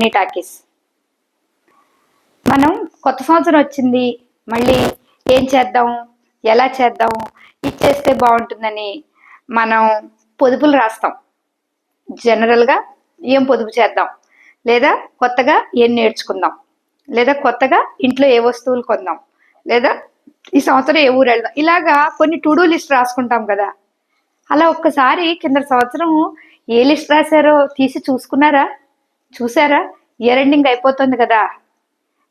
నీ టాకీస్. మనం కొత్త సంవత్సరం వచ్చింది మళ్ళీ ఏం చేద్దాం ఎలా చేద్దాం ఇది చేస్తే బాగుంటుందని మనం పొదుపులు రాస్తాం. జనరల్గా ఏం పొదుపు చేద్దాం? లేదా కొత్తగా ఏం నేర్చుకుందాం? లేదా కొత్తగా ఇంట్లో ఏ వస్తువులు కొందాం? లేదా ఈ సంవత్సరం ఏ ఊరు వెళ్దాం? ఇలాగా కొన్ని టు డూ లిస్ట్ రాసుకుంటాం కదా. అలా ఒక్కసారి కింద సంవత్సరం ఏ లిస్ట్ రాశారో తీసి చూసుకున్నారా? చూసారా? ఇయర్ ఎండింగ్ అయిపోతుంది కదా.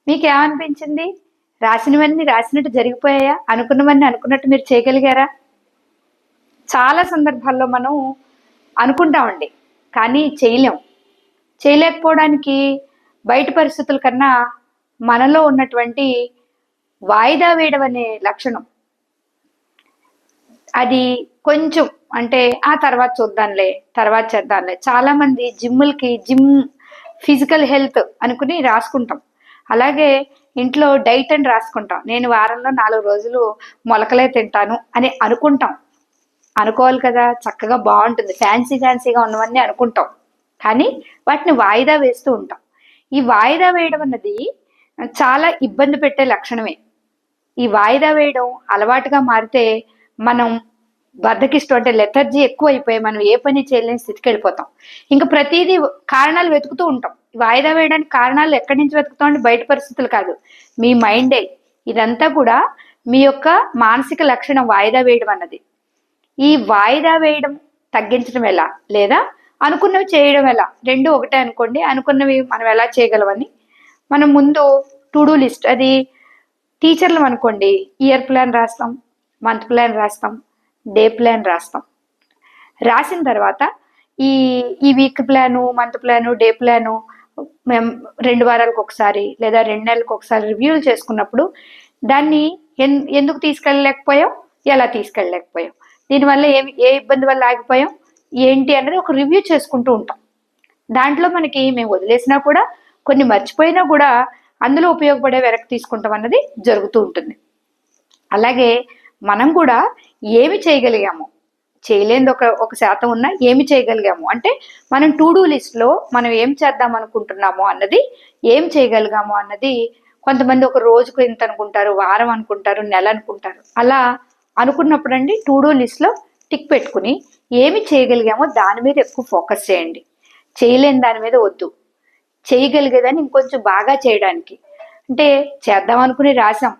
మీకు ఏమనిపించింది రాసినవన్నీ రాసినట్టు జరిగిపోయాయా? అనుకున్నవన్నీ అనుకున్నట్టు మీరు చేయగలిగారా? చాలా సందర్భాల్లో మనం అనుకుంటామండి కానీ చేయలేం. చేయలేకపోవడానికి బయట పరిస్థితుల కన్నా మనలో ఉన్నటువంటి వాయిదా వేయడం అనే లక్షణం. అది కొంచెం అంటే ఆ తర్వాత చూద్దాంలే తర్వాత చేద్దాంలే. చాలామంది జిమ్ములకి జిమ్ ఫిజికల్ హెల్త్ అనుకుని రాసుకుంటాం. అలాగే ఇంట్లో డైట్ అని రాసుకుంటాం. నేను వారంలో నాలుగు రోజులు మొలకలే తింటాను అని అనుకుంటాం. అనుకోవాలి కదా చక్కగా బాగుంటుంది. ఫ్యాన్సీ ఫ్యాన్సీగా ఉన్నవన్నీ అనుకుంటాం. కానీ వాటిని వాయిదా వేస్తూ ఉంటాం. ఈ వాయిదా వేయడం అన్నది చాలా ఇబ్బంది పెట్టే లక్షణమే. ఈ వాయిదా వేయడం అలవాటుగా మారితే మనం బద్దకిష్టం అంటే లెథర్జీ ఎక్కువ అయిపోయి మనం ఏ పని చేయలేని స్థితికి వెళ్ళిపోతాం ఇంకా ప్రతిదీ కారణాలు వెతుకుతూ ఉంటాం. వాయిదా వేయడానికి కారణాలు ఎక్కడి నుంచి వెతుకుతాం అంటే బయట పరిస్థితులు కాదు. మీ మైండే. ఇదంతా కూడా మీ యొక్క మానసిక లక్షణం వాయిదా వేయడం అన్నది. ఈ వాయిదా వేయడం తగ్గించడం ఎలా? లేదా అనుకున్నవి చేయడం ఎలా? రెండు ఒకటే అనుకోండి. అనుకున్నవి మనం ఎలా చేయగలమని మనం ముందు టు డూ లిస్ట్ అది టీచర్లు అనుకోండి. ఇయర్ ప్లాన్ రాస్తాం మంత్ ప్లాన్ రాస్తాం. డే ప్లాన్ రాస్తాం. రాసిన తర్వాత ఈ ఈ week plan month plan day plan మేము రెండు వారాలకు ఒకసారి లేదా రెండు నెలలకు ఒకసారి రివ్యూలు చేసుకున్నప్పుడు దాన్ని ఎన్ ఎందుకు తీసుకెళ్ళలేకపోయాం ఎలా తీసుకెళ్ళలేకపోయాం దీనివల్ల ఏ ఏ ఇబ్బంది వల్ల ఆగిపోయాం ఏంటి అనేది ఒక రివ్యూ చేసుకుంటూ ఉంటాం. దాంట్లో మనకి మేము వదిలేసినా కూడా కొన్ని మర్చిపోయినా కూడా అందులో ఉపయోగపడే వెనక్కి తీసుకుంటాం అన్నది జరుగుతూ ఉంటుంది. అలాగే మనం కూడా ఏమి చేయగలిగాము? చేయలేనిది ఒక ఒక శాతం ఉన్నా ఏమి చేయగలిగాము? అంటే మనం టు డూ లిస్ట్లో మనం ఏం చేద్దాం అనుకుంటున్నాము అన్నది ఏం చేయగలిగాము అన్నది కొంతమంది ఒక రోజుకు ఇంత అనుకుంటారు వారం అనుకుంటారు నెల అనుకుంటారు. అలా అనుకున్నప్పుడు అండి టు డూ లిస్ట్లో టిక్ పెట్టుకుని ఏమి చేయగలిగామో దాని మీద ఎక్కువ ఫోకస్ చేయండి. చేయలేని దాని మీద వద్దు. చేయగలిగేదాన్ని ఇంకొంచెం బాగా చేయడానికి. అంటే చేద్దాం అనుకుని రాసాం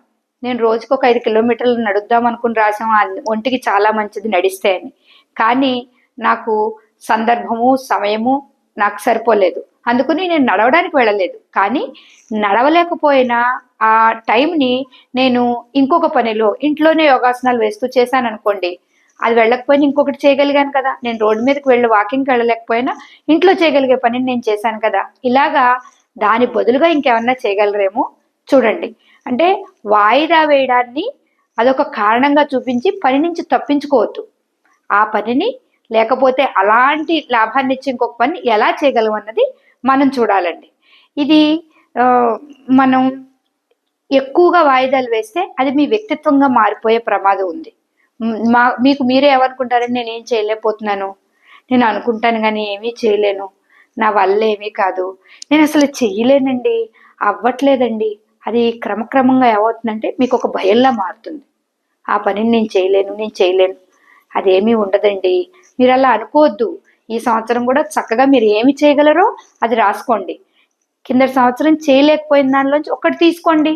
నేను రోజుకు ఒక ఐదు కిలోమీటర్లు నడుద్దాం అనుకుని రాసాం ఒంటికి చాలా మంచిది నడిస్తే అని. కానీ నాకు సందర్భము సమయము నాకు సరిపోలేదు. అందుకని నేను నడవడానికి వెళ్ళలేదు. కానీ నడవలేకపోయినా ఆ టైంని నేను ఇంకొక పనిలో ఇంట్లోనే యోగాసనాలు వేస్తూ చేశాను అనుకోండి అది వెళ్ళకపోయినా ఇంకొకటి చేయగలిగాను కదా. నేను రోడ్డు మీదకి వెళ్ళి వాకింగ్కి వెళ్ళలేకపోయినా ఇంట్లో చేయగలిగే పనిని నేను చేశాను కదా. ఇలాగా దాని బదులుగా ఇంకేమన్నా చేయగలరేమో చూడండి. అంటే వాయిదా వేయడాన్ని అదొక కారణంగా చూపించి పని నుంచి తప్పించుకోవద్దు. ఆ పనిని లేకపోతే అలాంటి లాభాన్ని ఇచ్చే ఇంకొక పని ఎలా చేయగలం అన్నది మనం చూడాలండి. ఇది మనం ఎక్కువగా వాయిదాలు వేస్తే అది మీ వ్యక్తిత్వంగా మారిపోయే ప్రమాదం ఉంది. మా మీకు మీరే ఏమనుకుంటారని నేను ఏం చేయలేకపోతున్నాను? నేను అనుకుంటాను కానీ ఏమీ చేయలేను. నా వల్ల ఏమీ కాదు. నేను అసలు చెయ్యలేనండి అవ్వట్లేదండి. అది క్రమక్రమంగా ఏమవుతుందంటే మీకు ఒక భయంలా మారుతుంది. ఆ పనిని నేను చేయలేను నేను చేయలేను అదేమీ ఉండదండి. మీరు అలా అనుకోవద్దు. ఈ సంవత్సరం కూడా చక్కగా మీరు ఏమి చేయగలరో అది రాసుకోండి. కింద సంవత్సరం చేయలేకపోయిన దానిలోంచి ఒకటి తీసుకోండి.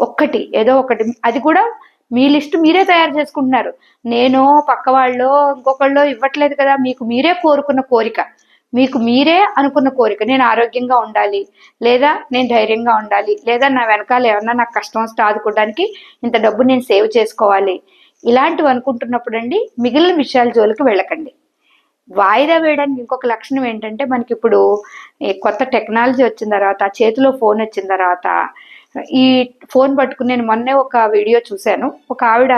ఒక్కటి ఏదో ఒకటి. అది కూడా మీ లిస్ట్ మీరే తయారు చేసుకుంటున్నారు. నేను పక్క వాళ్ళు ఇంకొకళ్ళు ఇవ్వట్లేదు కదా మీకు మీరే కోరుకున్న కోరిక. మీకు మీరే అనుకున్న కోరిక నేను ఆరోగ్యంగా ఉండాలి లేదా నేను ధైర్యంగా ఉండాలి లేదా నా వెనకాల ఏమన్నా నాకు కష్టం వస్తే ఆదుకోవడానికి ఇంత డబ్బు నేను సేవ్ చేసుకోవాలి. ఇలాంటివి అనుకుంటున్నప్పుడు అండి మిగిలిన విషయాల జోలికి వెళ్ళకండి. వాయిదా వేయడానికి ఇంకొక లక్షణం ఏంటంటే మనకి ఇప్పుడు కొత్త టెక్నాలజీ వచ్చిన తర్వాత చేతిలో ఫోన్ వచ్చిన తర్వాత ఈ ఫోన్ పట్టుకుని నేను మొన్నే ఒక వీడియో చూశాను. ఒక ఆవిడ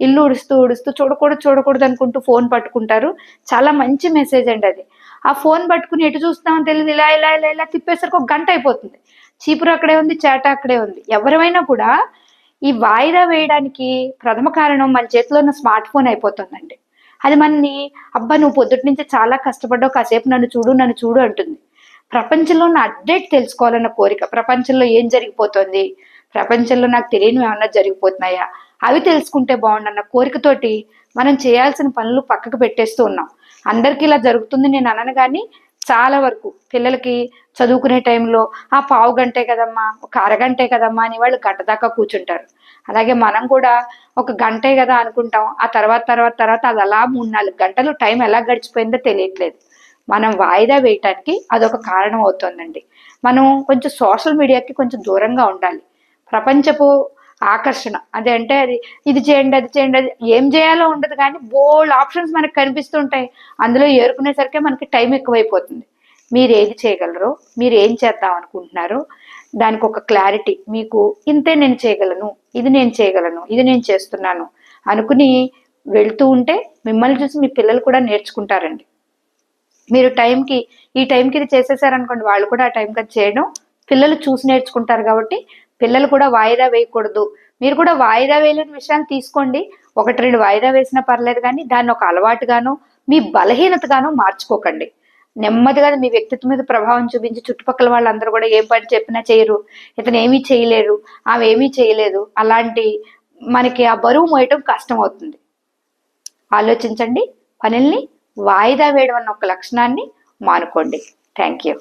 ఇల్లు ఉడుస్తూ ఉడుస్తూ చూడకూడదు చూడకూడదు అనుకుంటూ ఫోన్ పట్టుకుంటారు. చాలా మంచి మెసేజ్ అండి అది. ఆ ఫోన్ పట్టుకుని ఎటు చూస్తామో తెలియదు. ఇలా ఇలా ఇలా ఇలా తిప్పేసరికి ఒక గంట అయిపోతుంది. చీపురు అక్కడే ఉంది చేట అక్కడే ఉంది. ఎవరైనా కూడా ఈ వాయిదా వేయడానికి ప్రథమ కారణం మన చేతిలో ఉన్న స్మార్ట్ ఫోన్ అయిపోతుందండి. అది మనని అబ్బా నువ్వు పొద్దుటి నుంచి చాలా కష్టపడ్డావు కాసేపు నన్ను చూడు నన్ను చూడు అంటుంది. ప్రపంచంలో ఉన్న అప్డేట్ తెలుసుకోవాలన్న కోరిక ప్రపంచంలో ఏం జరిగిపోతుంది? ప్రపంచంలో నాకు తెలియనివి ఏమన్నా జరిగిపోతున్నాయా? అవి తెలుసుకుంటే బాగుండన్న కోరికతోటి మనం చేయాల్సిన పనులు పక్కకు పెట్టేస్తూ ఉన్నాం. అందరికీ ఇలా జరుగుతుంది. నేను అనను కానీ చాలా వరకు పిల్లలకి చదువుకునే టైంలో ఆ పావు గంటే కదమ్మా ఒక అరగంటే కదమ్మా అని వాళ్ళు గంట దాకా కూర్చుంటారు. అలాగే మనం కూడా ఒక గంటే కదా అనుకుంటాం. ఆ తర్వాత తర్వాత తర్వాత అది అలా మూడు నాలుగు గంటలు టైం ఎలా గడిచిపోయిందో తెలియట్లేదు. మనం వాయిదా వేయటానికి అదొక కారణం అవుతుందండి. మనం కొంచెం సోషల్ మీడియాకి కొంచెం దూరంగా ఉండాలి. ప్రపంచపు ఆకర్షణ. అదే అంటే అది ఇది చేయండి అది చేయండి అది ఏం చేయాలో ఉండదు కానీ బోల్డ్ ఆప్షన్స్ మనకు కనిపిస్తుంటాయి. అందులో ఏరుకునేసరికి మనకి టైం ఎక్కువైపోతుంది. మీరు ఏది చేయగలరు మీరు ఏం చేద్దాం అనుకుంటున్నారు దానికి ఒక క్లారిటీ. మీకు ఇంతే నేను చేయగలను ఇది నేను చేయగలను ఇది నేను చేస్తున్నాను అనుకుని వెళ్తూ ఉంటే మిమ్మల్ని చూసి మీ పిల్లలు కూడా నేర్చుకుంటారండి. మీరు టైంకి ఈ టైంకి ఇది చేసేసారనుకోండి వాళ్ళు కూడా ఆ టైంకి అది చేయడం పిల్లలు చూసి నేర్చుకుంటారు కాబట్టి పిల్లలు కూడా వాయిదా వేయకూడదు. మీరు కూడా వాయిదా వేయలేని విషయాన్ని తీసుకోండి. ఒకటి రెండు వాయిదా వేసినా పర్లేదు కానీ దాన్ని ఒక అలవాటుగాను మీ బలహీనతగాను మార్చుకోకండి. నెమ్మదిగా మీ వ్యక్తిత్వం మీద ప్రభావం చూపించి చుట్టుపక్కల వాళ్ళందరూ కూడా ఏం పని చెప్పినా చేయరు. ఇతను ఏమీ చేయలేరు ఆమె ఏమీ చేయలేదు. అలాంటి మనకి ఆ బరువు మోయటం కష్టం అవుతుంది ఆలోచించండి. పనుల్ని వాయిదా వేయడం అన్న ఒక లక్షణాన్ని మానుకోండి. Thank you.